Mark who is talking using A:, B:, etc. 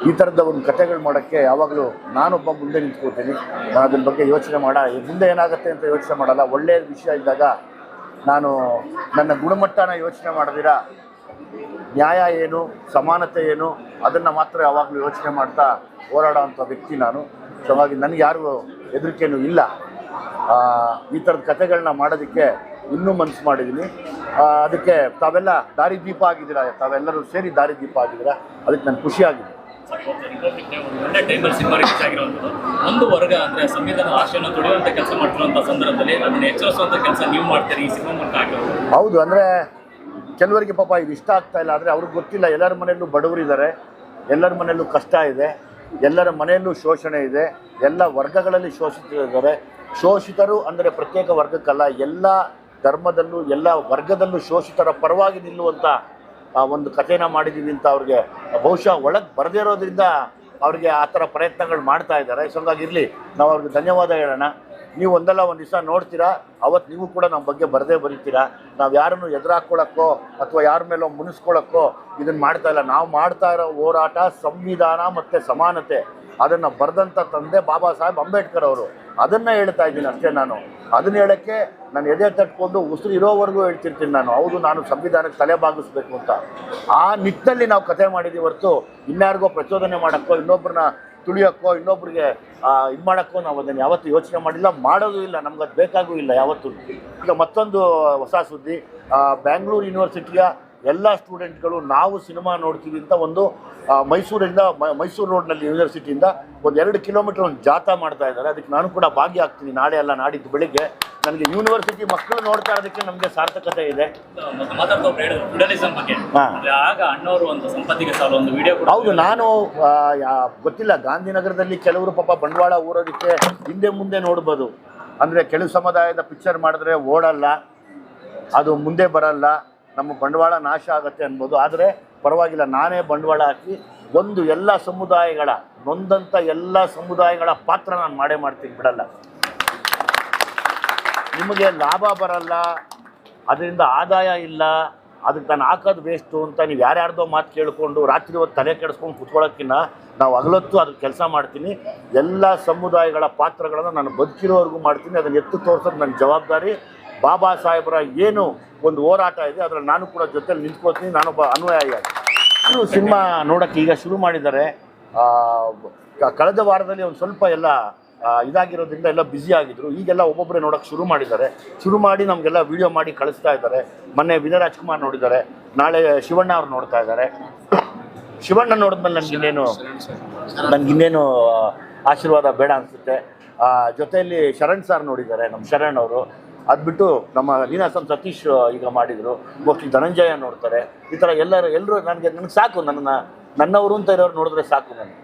A: ಈ ಥರದ ಒಂದು ಕಥೆಗಳು ಮಾಡೋಕ್ಕೆ ಯಾವಾಗಲೂ ನಾನೊಬ್ಬ ಮುಂದೆ ನಿಂತ್ಕೋತೀನಿ ನಾನು ಅದ್ರ ಬಗ್ಗೆ ಯೋಚನೆ ಮಾಡ ಮುಂದೆ ಏನಾಗುತ್ತೆ ಅಂತ ಯೋಚನೆ ಮಾಡಲ್ಲ ಒಳ್ಳೆಯ ವಿಷಯ ಇದ್ದಾಗ ನಾನು ನನ್ನ ಗುಣಮಟ್ಟನ ಯೋಚನೆ ಮಾಡಿದಿರ? ನ್ಯಾಯ ಏನು, ಸಮಾನತೆ ಏನು, ಅದನ್ನು ಮಾತ್ರ ಯಾವಾಗಲೂ ಯೋಚನೆ ಮಾಡ್ತಾ ಹೋರಾಡೋ ವ್ಯಕ್ತಿ ನಾನು. ಸೊ ಹಾಗಾಗಿ ನನಗೆ ಯಾರಿಗೂ ಹೆದರಿಕೆನೂ ಇಲ್ಲ. ಈ ಥರದ ಕಥೆಗಳನ್ನ ಮಾಡೋದಕ್ಕೆ ಇನ್ನೂ ಮನಸ್ಸು ಮಾಡಿದ್ದೀನಿ ಅದಕ್ಕೆ ತಾವೆಲ್ಲ ದಾರಿದೀಪ ಆಗಿದ್ದೀರಾ? ತಾವೆಲ್ಲರೂ ಸೇರಿ ದಾರಿದೀಪ ಆಗಿದ್ದೀರಾ? ಅದಕ್ಕೆ ನಾನು ಖುಷಿಯಾಗಿದೆ
B: ಒಳ್ಳೆ ಟೈಮಲ್ಲಿ ಸಿನಿಮಾ ರಿಲೀಸ್ ಆಗಿರುವಂಥದ್ದು. ಒಂದು ವರ್ಗ ಅಂದರೆ ಸಂವಿಧಾನ ಆಶೆಯನ್ನು ತೊಡೆಯುವಂಥ ಕೆಲಸ ಮಾಡ್ತಿರುವಂಥ ಸಂದರ್ಭದಲ್ಲಿ ಅದನ್ನು ಎಚ್ಚರಿಸುವಂಥ ಕೆಲಸ ನೀವು ಮಾಡ್ತೀರಿ ಈ ಸಿನಿಮಾ ಮೂಲಕ ಆಗಿರೋದು?
A: ಹೌದು, ಅಂದರೆ ಕೆಲವರಿಗೆ ಪಾಪ ಇದು ಇಷ್ಟ ಆಗ್ತಾ ಇಲ್ಲ. ಆದರೆ ಅವ್ರಿಗೆ ಗೊತ್ತಿಲ್ಲ, ಎಲ್ಲರ ಮನೆಯಲ್ಲೂ ಬಡವರಿದ್ದಾರೆ ಎಲ್ಲರ ಮನೆಯಲ್ಲೂ ಕಷ್ಟ ಇದೆ, ಎಲ್ಲರ ಮನೆಯಲ್ಲೂ ಶೋಷಣೆ ಇದೆ, ಎಲ್ಲ ವರ್ಗಗಳಲ್ಲಿ ಶೋಷಿತರಿದ್ದಾರೆ ಶೋಷಿತರು ಅಂದರೆ ಪ್ರತ್ಯೇಕ ವರ್ಗಕ್ಕಲ್ಲ, ಎಲ್ಲ ಧರ್ಮದಲ್ಲೂ, ಎಲ್ಲ ವರ್ಗದಲ್ಲೂ ಶೋಷಿತರ ಪರವಾಗಿ ನಿಲ್ಲುವಂಥ ಆ, ಒಂದು ಕಥೆನ ಮಾಡಿದ್ದೀವಿ ಅಂತ ಅವ್ರಿಗೆ ಬಹುಶಃ ಒಳಗೆ ಬರದೇ ಇರೋದ್ರಿಂದ ಅವ್ರಿಗೆ ಆ ಥರ ಪ್ರಯತ್ನಗಳು ಮಾಡ್ತಾ ಇದ್ದಾರೆ. ಸೊ ಇರಲಿ ನಾವು ಅವ್ರಿಗೆ ಧನ್ಯವಾದ ಹೇಳೋಣ. ನೀವು ಒಂದಲ್ಲ ಒಂದು ದಿವಸ ನೋಡ್ತೀರಾ ಅವತ್ತು ನೀವು ಕೂಡ ನಮ್ಮ ಬಗ್ಗೆ ಬರದೇ ಬರೀತೀರಾ. ನಾವು ಯಾರನ್ನು ಎದುರಾಕೊಳ್ಳೋಕ್ಕೋ ಅಥವಾ ಯಾರ ಮೇಲೋ ಮುನಿಸ್ಕೊಳ್ಳೋಕ್ಕೋ ಇದನ್ನು ಮಾಡ್ತಾ ಇಲ್ಲ. ನಾವು ಮಾಡ್ತಾ ಇರೋ ಹೋರಾಟ ಸಂವಿಧಾನ ಮತ್ತು ಸಮಾನತೆ. ಅದನ್ನು ಬರೆದಂಥ ತಂದೆ ಬಾಬಾ ಸಾಹೇಬ್ ಅಂಬೇಡ್ಕರ್ ಅವರು. ಅದನ್ನು ಹೇಳ್ತಾ ಇದ್ದೀನಿ ಅಷ್ಟೇ ನಾನು. ಅದನ್ನ ಹೇಳೋಕ್ಕೆ ನಾನು ಎದೆ ತಟ್ಕೊಂಡು ಉಸಿರು ಇರೋವರೆಗೂ ಹೇಳ್ತಿರ್ತೀನಿ ನಾನು. ಹೌದು, ನಾನು ಸಂವಿಧಾನಕ್ಕೆ ತಲೆ ಬಾಗಿಸ್ಬೇಕು ಅಂತ. ಆ ನಿಟ್ಟಿನಲ್ಲಿ ನಾವು ಕತೆ ಮಾಡಿದ್ದೀವಿ ಹೊರತು ಇನ್ಯಾರಿಗೋ ಪ್ರಚೋದನೆ ಮಾಡೋಕ್ಕೋ ಇನ್ನೊಬ್ಬರನ್ನ ತುಳಿಯೋಕ್ಕೋ, ಇನ್ನೊಬ್ರಿಗೆ ಇದು ಮಾಡೋಕ್ಕೋ ನಾವು ಅದನ್ನು ಯಾವತ್ತೂ ಯೋಚನೆ ಮಾಡಿಲ್ಲ. ಮಾಡೋದು ಇಲ್ಲ ನಮ್ಗೆ ಅದು ಬೇಕಾಗೂ ಇಲ್ಲ ಯಾವತ್ತೂ. ಈಗ ಮತ್ತೊಂದು ಹೊಸ ಸುದ್ದಿ ಬ್ಯಾಂಗ್ಳೂರು ಯೂನಿವರ್ಸಿಟಿಯ ಎಲ್ಲ ಸ್ಟೂಡೆಂಟ್ಗಳು ನಾವು ಸಿನಿಮಾ ನೋಡ್ತೀವಿ ಅಂತ ಒಂದು ಮೈಸೂರಿಂದ ಮೈಸೂರು ರೋಡ್ನಲ್ಲಿ ಯೂನಿವರ್ಸಿಟಿಯಿಂದ ಒಂದು ಎರಡು ಕಿಲೋಮೀಟರ್ ಒಂದು ಜಾಥಾ ಮಾಡ್ತಾ ಇದ್ದಾರೆ. ಅದಕ್ಕೆ ನಾನು ಕೂಡ ಭಾಗಿಯಾಗ್ತೀನಿ. ನಾಳೆ ಅಲ್ಲ ನಾಡಿದ್ದು ಬೆಳಿಗ್ಗೆ. ನನಗೆ ಯೂನಿವರ್ಸಿಟಿ ಮಕ್ಕಳು ನೋಡ್ತಾ ಇರೋದಕ್ಕೆ ನಮಗೆ ಸಾರ್ಥಕತೆ ಇದೆ. ಹೌದು ನಾನು ಗೊತ್ತಿಲ್ಲ. ಗಾಂಧಿನಗರದಲ್ಲಿ ಕೆಲವರು ಪಾಪ ಬಂಡವಾಳ ಊರೋದಕ್ಕೆ ಹಿಂದೆ ಮುಂದೆ ನೋಡ್ಬೋದು. ಅಂದರೆ ಕೆಲವು ಸಮುದಾಯದ ಪಿಕ್ಚರ್ ಮಾಡಿದ್ರೆ ಓಡಲ್ಲ ಅದು ಮುಂದೆ ಬರಲ್ಲ. ನಮ್ಮ ಬಂಡವಾಳ ನಾಶ ಆಗುತ್ತೆ ಅನ್ಬೋದು. ಆದರೆ ಪರವಾಗಿಲ್ಲ, ನಾನೇ ಬಂಡವಾಳ ಹಾಕಿ ಒಂದು ಎಲ್ಲ ಸಮುದಾಯಗಳ ನೊಂದಂಥ ಎಲ್ಲ ಸಮುದಾಯಗಳ ಪಾತ್ರ ನಾನು ಮಾಡೇ ಮಾಡ್ತೀನಿ, ಬಿಡಲ್ಲ. ನಿಮಗೆ ಲಾಭ ಬರಲ್ಲ, ಅದರಿಂದ ಆದಾಯ ಇಲ್ಲ, ಅದಕ್ಕೆ ನಾನು ಹಾಕೋದು ವೇಸ್ಟು ಅಂತ ನೀವು ಯಾರ್ಯಾರ್ದೋ ಮಾತು ಕೇಳಿಕೊಂಡು ರಾತ್ರಿ ಹೊತ್ತು ತಲೆ ಕೆಡಿಸ್ಕೊಂಡು ಕುತ್ಕೊಳ್ಳೋಕ್ಕಿಂತ ನಾವು ಅಗಲತ್ತು ಅದಕ್ಕೆ ಕೆಲಸ ಮಾಡ್ತೀನಿ. ಎಲ್ಲ ಸಮುದಾಯಗಳ ಪಾತ್ರಗಳನ್ನು ನಾನು ಬದುಕಿರೋವರೆಗೂ ಮಾಡ್ತೀನಿ. ಅದನ್ನು ಎತ್ತು ತೋರಿಸೋದು ನನ್ನ ಜವಾಬ್ದಾರಿ. ಬಾಬಾ ಸಾಹೇಬರ ಏನು ಒಂದು ಹೋರಾಟ ಇದೆ, ಅದರಲ್ಲಿ ನಾನು ಕೂಡ ಜೊತೆಲಿ ನಿಂತ್ಕೋತೀನಿ ನಾನೊಬ್ಬ ಅನ್ವಯಾಗಿ ಇನ್ನು ಸಿನಿಮಾ ನೋಡೋಕ್ಕೆ ಈಗ ಶುರು ಮಾಡಿದ್ದಾರೆ. ಕಳೆದ ವಾರದಲ್ಲಿ ಒಂದು ಸ್ವಲ್ಪ ಎಲ್ಲ ಇದಾಗಿರೋದ್ರಿಂದ ಎಲ್ಲ ಬ್ಯುಸಿ ಆಗಿದ್ರು. ಈಗೆಲ್ಲ ಒಬ್ಬೊಬ್ಬರೇ ನೋಡೋಕೆ ಶುರು ಮಾಡಿದ್ದಾರೆ. ಶುರು ಮಾಡಿ ನಮಗೆಲ್ಲ ವಿಡಿಯೋ ಮಾಡಿ ಕಳಿಸ್ತಾ ಇದ್ದಾರೆ. ಮೊನ್ನೆ ವಿನಯ್ ರಾಜ್ಕುಮಾರ್ ನೋಡಿದ್ದಾರೆ. ನಾಳೆ ಶಿವಣ್ಣ ಅವ್ರು ನೋಡ್ತಾ ಇದ್ದಾರೆ. ಶಿವಣ್ಣ ನೋಡಿದ್ಮೇಲೆ ನನಗಿನ್ನೇನು ನನಗಿನ್ನೇನು ಆಶೀರ್ವಾದ ಬೇಡ ಅನಿಸುತ್ತೆ. ಜೊತೆಯಲ್ಲಿ ಶರಣ್ ಸರ್ ನೋಡಿದ್ದಾರೆ ನಮ್ಮ ಶರಣ್ ಅವರು. ಅದು ಬಿಟ್ಟು ನಮ್ಮ ನೀನಾಸಂ ಸತೀಶ್ ಈಗ ಮಾಡಿದರು. ಮೋಸ್ಟ್ಲಿ ಧನಂಜಯ ನೋಡ್ತಾರೆ. ಈ ಥರ ಎಲ್ಲರೂ ಎಲ್ಲರೂ ನನಗೆ ನನಗೆ ಸಾಕು ನನ್ನ ನನ್ನವರು ಅಂತ ಇರೋರು ನೋಡಿದ್ರೆ ಸಾಕು ನನಗೆ.